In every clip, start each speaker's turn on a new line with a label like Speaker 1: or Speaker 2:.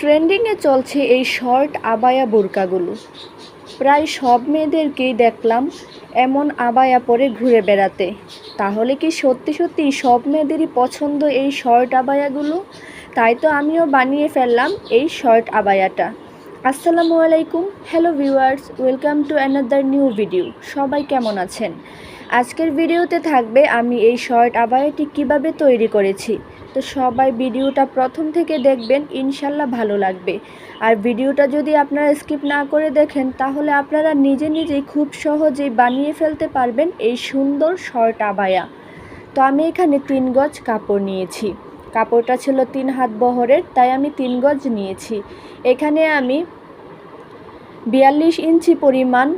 Speaker 1: ট্রেন্ডিংয়ে চলছে এই short abaya বোরকাগুলো। প্রায় সব মেয়েদেরকেই দেখলাম এমন আবায়া পরে ঘুরে বেড়াতে। তাহলে কি সত্যি সত্যি সব মেয়েদেরই পছন্দ এই শর্ট আবায়াগুলো? তাই তো আমিও বানিয়ে ফেললাম এই শর্ট আবায়াটা। আসসালামু আলাইকুম, hello viewers, welcome to another new video. সবাই কেমন আছেন? আজকের ভিডিওতে থাকবে আমি এই শর্ট আবায়াটি কীভাবে তৈরি করেছি। তো সবাই ভিডিওটা প্রথম থেকে দেখবেন, ইনশাল্লাহ ভালো লাগবে। আর ভিডিওটা যদি আপনারা স্কিপ না করে দেখেন, তাহলে আপনারা নিজে নিজেই খুব সহজেই বানিয়ে ফেলতে পারবেন এই সুন্দর শর্ট আবায়া। তো আমি এখানে তিন গজ কাপড় নিয়েছি। কাপড়টা ছিল তিন হাত বহরের, তাই আমি তিন গজ নিয়েছি। এখানে আমি বিয়াল্লিশ ইঞ্চি পরিমাণ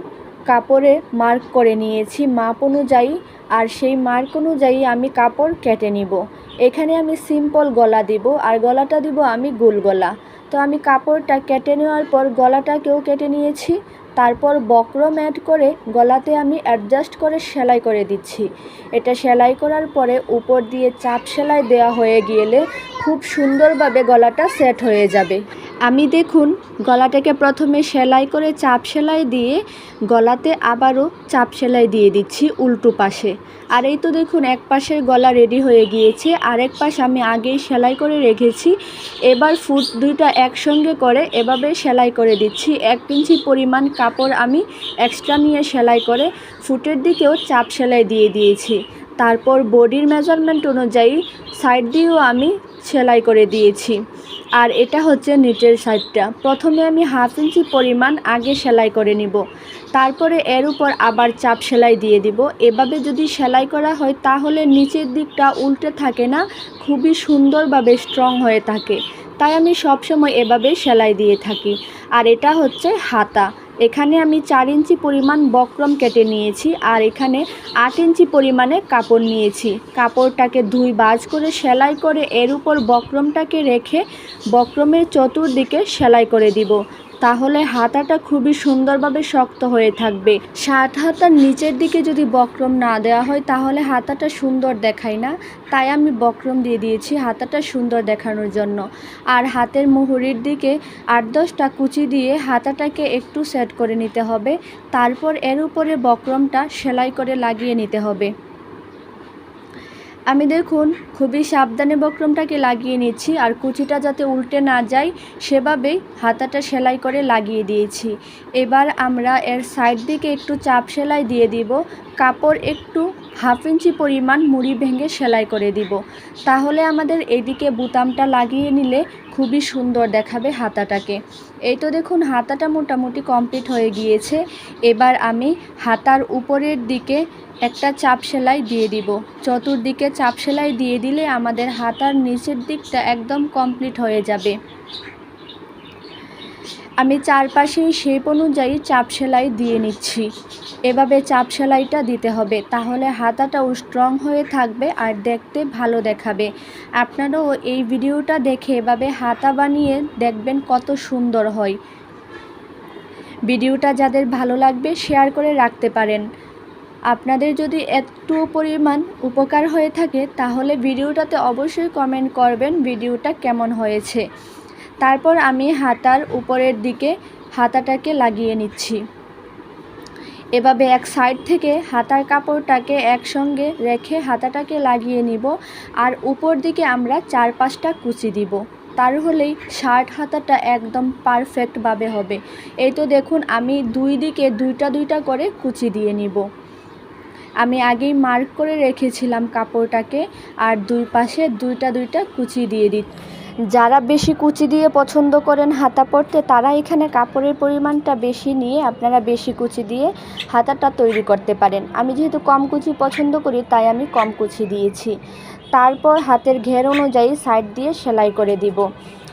Speaker 1: কাপড়ে মার্ক করে নিয়েছি, মাপ অনুযায়ী, আর সেই মার্ক অনুযায়ী আমি কাপড় কেটে নিব। এখানে আমি সিম্পল গলা দিব, আর গলাটা দিব আমি গোল গলা। তো আমি কাপড়টা কেটে নেওয়ার পর গলাটাকেও কেটে নিয়েছি, তারপর বক্রম অ্যাড করে গলাতে আমি অ্যাডজাস্ট করে সেলাই করে দিচ্ছি। এটা সেলাই করার পরে উপর দিয়ে চাপ সেলাই দেওয়া হয়ে গেলে খুব সুন্দরভাবে গলাটা সেট হয়ে যাবে। আমি দেখুন, গলাটাকে প্রথমে সেলাই করে চাপ সেলাই দিয়ে গলাতে আবারও চাপ সেলাই দিয়ে দিচ্ছি উল্টো পাশে। আর এই তো দেখুন, এক পাশের গলা রেডি হয়ে গিয়েছে, আরেক পাশ আমি আগেই সেলাই করে রেখেছি। এবার ফুট দুইটা একসঙ্গে করে এভাবে সেলাই করে দিচ্ছি। এক ইঞ্চি পরিমাণ কাপড় আমি এক্সট্রা নিয়ে সেলাই করে ফুটের দিকেও চাপ সেলাই দিয়ে দিয়েছি। তারপর বডির মেজারমেন্ট অনুযায়ী সাইড দিয়েও আমি সেলাই করে দিয়েছি। আর এটা হচ্ছে নিচের সাইডটা প্রথমে আমি হাফ ইঞ্চি পরিমাণ আগে সেলাই করে নিব। তারপরে এর উপর আবার চাপ সেলাই দিয়ে দিব। এভাবে যদি সেলাই করা হয়, তাহলে নিচের দিকটা উল্টে থাকে না, খুবই সুন্দরভাবে স্ট্রং হয়ে থাকে। তাই আমি সবসময় এভাবে সেলাই দিয়ে থাকি। আর এটা হচ্ছে হাতা। এখানে আমি চার ইঞ্চি পরিমাণ বক্রম কেটে নিয়েছি আর এখানে আট ইঞ্চি পরিমাণে কাপড় নিয়েছি। কাপড়টাকে দুই বাজ করে সেলাই করে এর উপর বক্রমটাকে রেখে বক্রমের চতুর্দিকে সেলাই করে দিব। তাহলে হাতাটা খুবই সুন্দরভাবে শক্ত হয়ে থাকবে। শার্ট হাতার নিচের দিকে যদি বক্রম না দেওয়া হয়, তাহলে হাতাটা সুন্দর দেখায় না। তাই আমি বক্রম দিয়ে দিয়েছি হাতাটা সুন্দর দেখানোর জন্য। আর হাতের মুহুরির দিকে আট দশটা কুচি দিয়ে হাতাটাকে একটু সেট করে নিতে হবে। তারপর এর উপরে বক্রমটা সেলাই করে লাগিয়ে নিতে হবে। আমি দেখুন, খুবই সাবধানে বক্রমটাকে লাগিয়ে নিচ্ছি আর কুচিটা যাতে উল্টে না যায়, সেভাবেই হাতাটা সেলাই করে লাগিয়ে দিয়েছি। এবার আমরা এর সাইড দিকে একটু চাপ সেলাই দিয়ে দিব, কাপড় একটু হাফ ইঞ্চি পরিমাণ মুড়ি ভেঙে সেলাই করে দিব। তাহলে আমাদের এদিকে বুতামটা লাগিয়ে নিলে খুবই সুন্দর দেখাবে হাতাটাকে। এই তো দেখুন, হাতাটা মোটামুটি কমপ্লিট হয়ে গিয়েছে। এবার আমি হাতার উপরের দিকে একটা চাপ সেলাই দিয়ে দিব। চতুর্দিকে চাপ সেলাই দিয়ে দিলে আমাদের হাতার নিচের দিকটা একদম কমপ্লিট হয়ে যাবে। আমি চারপাশেই শেপ অনুযায়ী চাপ সেলাই দিয়ে নিচ্ছি। এভাবে চাপ সেলাইটা দিতে হবে, তাহলে হাতাটাও স্ট্রং হয়ে থাকবে আর দেখতে ভালো দেখাবে। আপনারাও এই ভিডিওটা দেখে এভাবে হাতা বানিয়ে দেখবেন কত সুন্দর হয়। ভিডিওটা যাদের ভালো লাগবে শেয়ার করে রাখতে পারেন। আপনাদের যদি একটু পরিমাণ উপকার হয়ে থাকে, তাহলে ভিডিওটাতে অবশ্যই কমেন্ট করবেন ভিডিওটা কেমন হয়েছে। তারপর আমি হাতার উপরের দিকে হাতাটাকে লাগিয়ে নিচ্ছি। এভাবে এক সাইড থেকে হাতার কাপড়টাকে একসঙ্গে রেখে হাতাটাকে লাগিয়ে নিব, আর উপর দিকে আমরা চার পাঁচটা কুচি দিব। তার হলেই শার্ট হাতাটা একদম পারফেক্টভাবে হবে। এই তো দেখুন, আমি দুই দিকে দুইটা দুইটা করে কুচি দিয়ে নিব। আমি আগেই মার্ক করে রেখেছিলাম কাপড়টাকে আর দুই পাশে দুইটা দুইটা কুচি দিয়ে দিই যারা বেশি কুচি দিয়ে পছন্দ করেন হাতা পরতে, তারা এখানে কাপড়ের পরিমাণটা বেশি নিয়ে আপনারা বেশি কুচি দিয়ে হাতাটা তৈরি করতে পারেন। আমি যেহেতু কম কুচি পছন্দ করি, তাই আমি কম কুচি দিয়েছি। তারপর হাতের ঘের অনুযায়ী সাইড দিয়ে সেলাই করে দিব।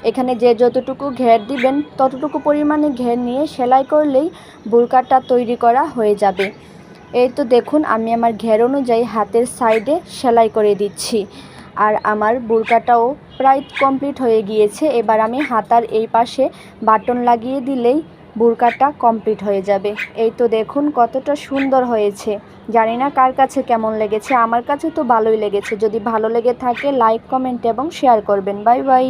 Speaker 1: এখানে যে যতটুকু ঘের দিবেন, ততটুকু পরিমাণে ঘের নিয়ে সেলাই করলেই বুরকাটা তৈরি করা হয়ে যাবে। এই তো দেখুন, আমি আমার ঘের অনুযায়ী হাতের সাইডে সেলাই করে দিচ্ছি। আর আমার বুরকাটাও প্রায় কমপ্লিট হয়ে গিয়েছে। এবার আমি হাতার এই পাশে বাটন লাগিয়ে দিলেই বুরকাটা কমপ্লিট হয়ে যাবে। এই তো দেখুন, কতটা সুন্দর হয়েছে। জানি না কার কাছে কেমন লেগেছে। আমার কাছে তো ভালোই লেগেছে। যদি ভালো লেগে থাকে, লাইক, কমেন্ট এবং শেয়ার করবেন। Bye bye.